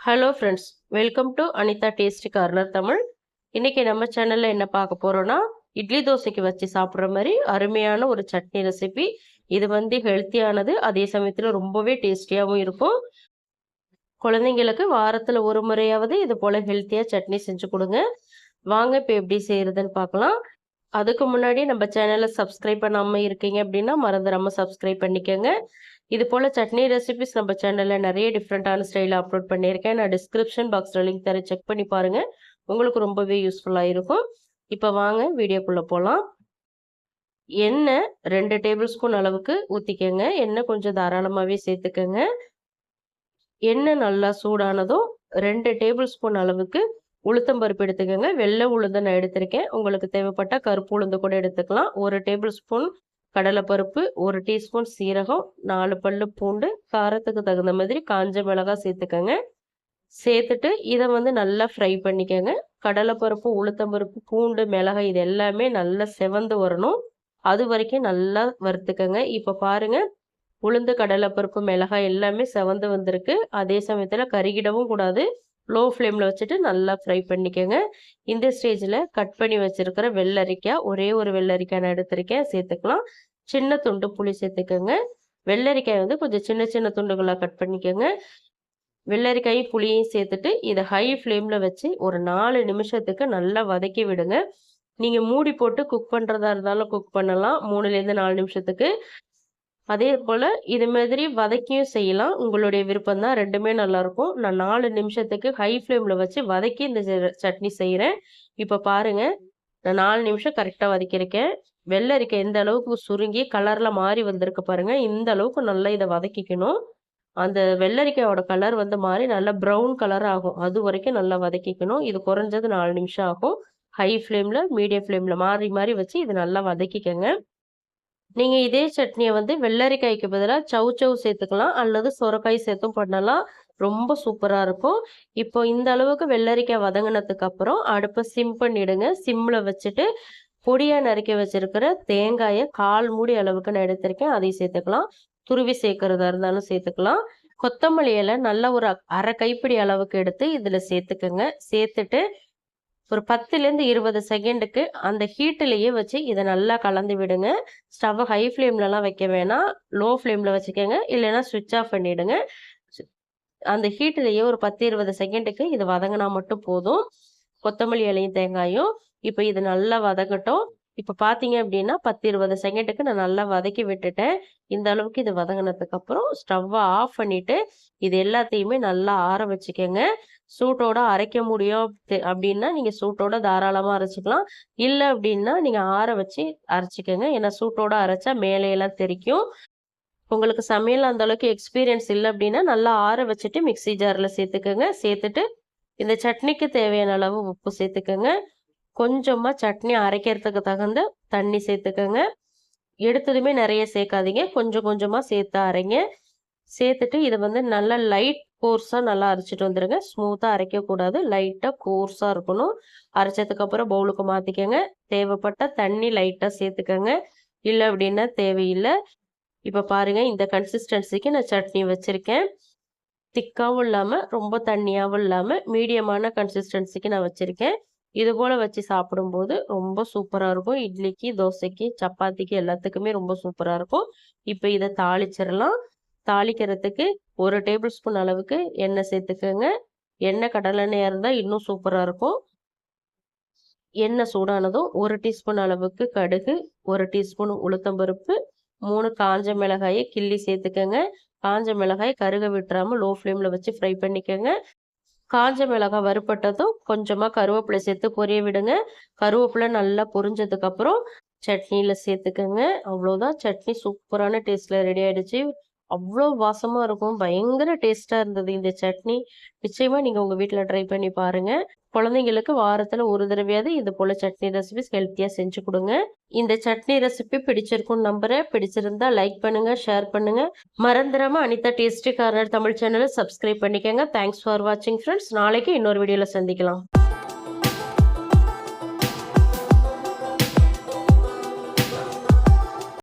Hello friends welcome to Anitha tasty corner Tamil இன்றைக்கி நம்ம சேனலில் என்ன பார்க்க போகிறோன்னா இட்லி தோசைக்கு வச்சு சாப்பிட்ற மாதிரி அருமையான ஒரு சட்னி ரெசிபி இது வந்து ஹெல்த்தியானது அதே சமயத்தில் ரொம்பவே டேஸ்டியாகவும் இருக்கும். குழந்தைங்களுக்கு வாரத்தில் ஒரு முறையாவது இது போல் ஹெல்த்தியாக சட்னி செஞ்சு கொடுங்க. வாங்க இப்போ எப்படி செய்கிறதுன்னு பார்க்கலாம். அதுக்கு முன்னாடி நம்ம சேனலை சப்ஸ்கிரைப் பண்ணாமல் இருக்கீங்க அப்படின்னா மறந்துடாமல் சப்ஸ்கிரைப் பண்ணிக்கோங்க. இது போல் சட்னி ரெசிபிஸ் நம்ம சேனலில் நிறைய டிஃப்ரெண்ட்டான ஸ்டைலில் அப்லோட் பண்ணியிருக்கேன். நான் டிஸ்கிரிப்ஷன் பாக்ஸில் லிங்க் தர செக் பண்ணி பாருங்கள் உங்களுக்கு ரொம்பவே யூஸ்ஃபுல்லாக இருக்கும். இப்போ வாங்க வீடியோக்குள்ளே போகலாம் எண்ணெய் ரெண்டு டேபிள் ஸ்பூன் அளவுக்கு ஊற்றிக்கங்க எண்ணெய் கொஞ்சம் தாராளமாகவே சேர்த்துக்கங்க. எண்ணெய் நல்லா சூடானதும் ரெண்டு டேபிள் ஸ்பூன் அளவுக்கு உளுத்தம் பருப்பு எடுத்துக்கோங்க. வெள்ளை உளுந்து நான் எடுத்திருக்கேன். உங்களுக்கு தேவைப்பட்டால் கருப்பு உளுந்து கூட எடுத்துக்கலாம். ஒரு டேபிள் ஸ்பூன் கடலைப்பருப்பு ஒரு டீஸ்பூன் சீரகம் நாலு பல்லு பூண்டு காரத்துக்கு தகுந்த மாதிரி காஞ்ச மிளகாய் சேர்த்துக்கோங்க. சேர்த்துட்டு இதை வந்து நல்லா ஃப்ரை பண்ணிக்கோங்க. கடலைப்பருப்பு உளுத்தம்பருப்பு பூண்டு மிளகாய் இது எல்லாமே நல்லா செவந்து வரணும். அது வரைக்கும் நல்லா வறுத்துக்கோங்க. இப்போ பாருங்கள் உளுந்து கடலைப்பருப்பு மிளகாய் எல்லாமே செவந்து வந்திருக்கு. அதே சமயத்தில் கருகிடவும் கூடாது. லோ ஃப்ளேமில் வச்சுட்டு நல்லா ஃப்ரை பண்ணிக்கோங்க. இந்த ஸ்டேஜில் கட் பண்ணி வச்சுருக்கிற வெள்ளரிக்காய் ஒரே ஒரு வெள்ளரிக்காய் நான் எடுத்திருக்கேன் சேர்த்துக்கலாம். சின்ன துண்டு புளி சேர்த்துக்கோங்க. வெள்ளரிக்காய் வந்து கொஞ்சம் சின்ன சின்ன துண்டுகளாக கட் பண்ணிக்கோங்க. வெள்ளரிக்காயும் புளியையும் சேர்த்துட்டு இதை ஹை ஃப்ளேமில் வச்சு ஒரு நாலு நிமிஷத்துக்கு நல்லா வதக்கி விடுங்க. நீங்கள் மூடி போட்டு குக் பண்ணுறதா இருந்தாலும் குக் பண்ணலாம். மூணுலேருந்து நாலு நிமிஷத்துக்கு அதே போல் இது மாதிரி வதக்கியும் செய்யலாம். உங்களுடைய விருப்பம் தான். ரெண்டுமே நல்லாயிருக்கும். நான் நாலு நிமிஷத்துக்கு ஹை ஃப்ளேமில் வச்சு வதக்கி இந்த சட்னி செய்கிறேன் இப்போ பாருங்கள் நான் நாலு நிமிஷம் கரெக்டாக வதக்கியிருக்கேன். வெள்ளரிக்க எந்த அளவுக்கு சுருங்கி கலரில் மாறி வந்திருக்கு பாருங்கள் இந்த அளவுக்கு நல்லா இதை வதக்கிக்கணும். அந்த வெள்ளரிக்காயோட கலர் வந்து மாறி நல்லா ப்ரௌன் கலர் ஆகும். அது வரைக்கும் நல்லா வதக்கிக்கணும். இது குறைஞ்சது நாலு நிமிஷம் ஆகும். ஹை ஃப்ளேமில் மீடியம் ஃப்ளேமில் மாறி மாறி வச்சு இது நல்லா வதக்கிக்கங்க. நீங்கள் இதே சட்னியை வந்து வெள்ளரிக்காய்க்கு பதிலாக சவு சவு சேர்த்துக்கலாம். அல்லது சொரக்காய் சேர்த்தும் பண்ணலாம். ரொம்ப சூப்பராக இருக்கும். இப்போ இந்த அளவுக்கு வெள்ளரிக்காய் வதங்கினதுக்கு அப்புறம் அடுப்பை சிம் பண்ணிடுங்க. சிம்மில் வச்சுட்டு பொடியாக நறுக்கி வச்சுருக்கிற தேங்காயை கால் மூடி அளவுக்கு நான் எடுத்திருக்கேன். அதையும் சேர்த்துக்கலாம். துருவி சேர்க்கறதா இருந்தாலும் சேர்த்துக்கலாம். கொத்தமல்லி இலை நல்ல ஒரு அரை கைப்பிடி அளவுக்கு எடுத்து இதில் சேர்த்துக்கோங்க. சேர்த்துட்டு ஒரு பத்துலேருந்து இருபது செகண்டுக்கு அந்த ஹீட்டிலேயே வச்சு இதை நல்லா கலந்து விடுங்க. ஸ்டவ்வை ஹை ஃப்ளேம்லலாம் வைக்க வேணாம். லோ ஃப்ளேமில் வச்சுக்கோங்க. இல்லைன்னா சுவிட்ச் ஆஃப் பண்ணிவிடுங்க அந்த ஹீட்டிலேயே ஒரு பத்து இருபது செகண்டுக்கு இது வதங்கினா மட்டும் போதும். கொத்தமல்லி இலையும் தேங்காயும். இப்போ இது நல்லா வதங்கட்டும். இப்போ பார்த்தீங்க அப்படின்னா பத்து இருபது செகண்டுக்கு நான் நல்லா வதக்கி விட்டுட்டேன். இந்த அளவுக்கு இது வதங்கினதுக்கப்புறம் ஸ்டவ்வை ஆஃப் பண்ணிவிட்டு இது எல்லாத்தையுமே நல்லா ஆற வச்சுக்கோங்க. சூட்டோட அரைக்க முடியும் அப்படின்னா நீங்கள் சூட்டோட தாராளமாக அரைச்சிக்கலாம். இல்லை அப்படின்னா நீங்கள் ஆற வச்சு அரைச்சிக்கோங்க. ஏன்னா சூட்டோட அரைச்சா மேலையெல்லாம் தெரிக்கும். உங்களுக்கு சமையல் அந்த அளவுக்கு எக்ஸ்பீரியன்ஸ் இல்லை அப்படின்னா நல்லா ஆற வச்சுட்டு மிக்சி ஜாரில் சேர்த்துக்கோங்க. சேர்த்துட்டு இந்த சட்னிக்கு தேவையான அளவு உப்பு சேர்த்துக்கோங்க. கொஞ்சமாக சட்னி அரைக்கிறதுக்கு தகுந்த தண்ணி சேர்த்துக்கோங்க. எடுத்ததுமே நிறைய சேர்க்காதீங்க. கொஞ்சம் கொஞ்சமாக சேர்த்து அரைங்க. சேர்த்துட்டு இதை வந்து நல்லா லைட் கோர்ஸாக நல்லா அரைச்சிட்டு வந்துடுங்க ஸ்மூத்தாக அரைக்கக்கூடாது. லைட்டாக கோர்ஸாக இருக்கணும். அரைச்சதுக்கப்புறம் பவுலுக்கு மாற்றிக்கோங்க தேவைப்பட்ட தண்ணி லைட்டாக சேர்த்துக்கோங்க. இல்லை அப்படின்னா தேவையில்லை. இப்போ பாருங்கள் இந்த கன்சிஸ்டன்சிக்கு நான் சட்னி வச்சுருக்கேன். திக்காகவும் இல்லாமல் ரொம்ப தண்ணியாகவும் இல்லாமல் மீடியமான கன்சிஸ்டன்சிக்கு நான் வச்சுருக்கேன். இது போல் வச்சு சாப்பிடும்போது ரொம்ப சூப்பராக இருக்கும். இட்லிக்கு தோசைக்கு சப்பாத்திக்கு எல்லாத்துக்குமே ரொம்ப சூப்பராக இருக்கும். இப்போ இதை தாளிச்சிடலாம். தாளிக்கிறதுக்கு ஒரு டேபிள் ஸ்பூன் அளவுக்கு எண்ணெய் சேர்த்துக்கோங்க. எண்ணெய் கடலெண்ணெயாக இருந்தால் இன்னும் சூப்பராக இருக்கும். எண்ணெய் சூடானதும் ஒரு டீஸ்பூன் அளவுக்கு கடுகு ஒரு டீஸ்பூன் உளுத்தம்பருப்பு மூணு காஞ்ச மிளகாயை கிள்ளி சேர்த்துக்கோங்க. காஞ்ச மிளகாய் கருக விட்டுறாமல் லோ ஃப்ளேமில் வச்சு ஃப்ரை பண்ணிக்கோங்க. காஞ்ச மிளகாய் வறுப்பட்டதும் கொஞ்சமாக கருவேப்பிலை சேர்த்து பொரிய விடுங்க. கருவேப்பிலை நல்லா பொரிஞ்சதுக்கப்புறம் சட்னியில் சேர்த்துக்கோங்க. அவ்வளோதான் சட்னி சூப்பரான டேஸ்ட்டில் ரெடி ஆகிடுச்சு அவ்வளோ வாசமாக இருக்கும். பயங்கர டேஸ்ட்டாக இருந்தது இந்த சட்னி. நிச்சயமாக நீங்கள் உங்கள் வீட்டில் ட்ரை பண்ணி பாருங்கள் குழந்தைங்களுக்கு வாரத்தில் ஒரு தடவையாவது இது போல் சட்னி ரெசிபிஸ் ஹெல்த்தியாக செஞ்சு கொடுங்க. இந்த சட்னி ரெசிபி பிடிச்சிருக்கும்னு நம்புகிறேன் பிடிச்சிருந்தா லைக் பண்ணுங்கள் ஷேர் பண்ணுங்கள் மறந்துடாமல் அனிதா டேஸ்டி கார்னர் தமிழ் சேனலை சப்ஸ்கிரைப் பண்ணிக்கோங்க. தேங்க்ஸ் ஃபார் வாட்சிங் ஃப்ரெண்ட்ஸ் நாளைக்கு இன்னொரு வீடியோவில் சந்திக்கலாம்.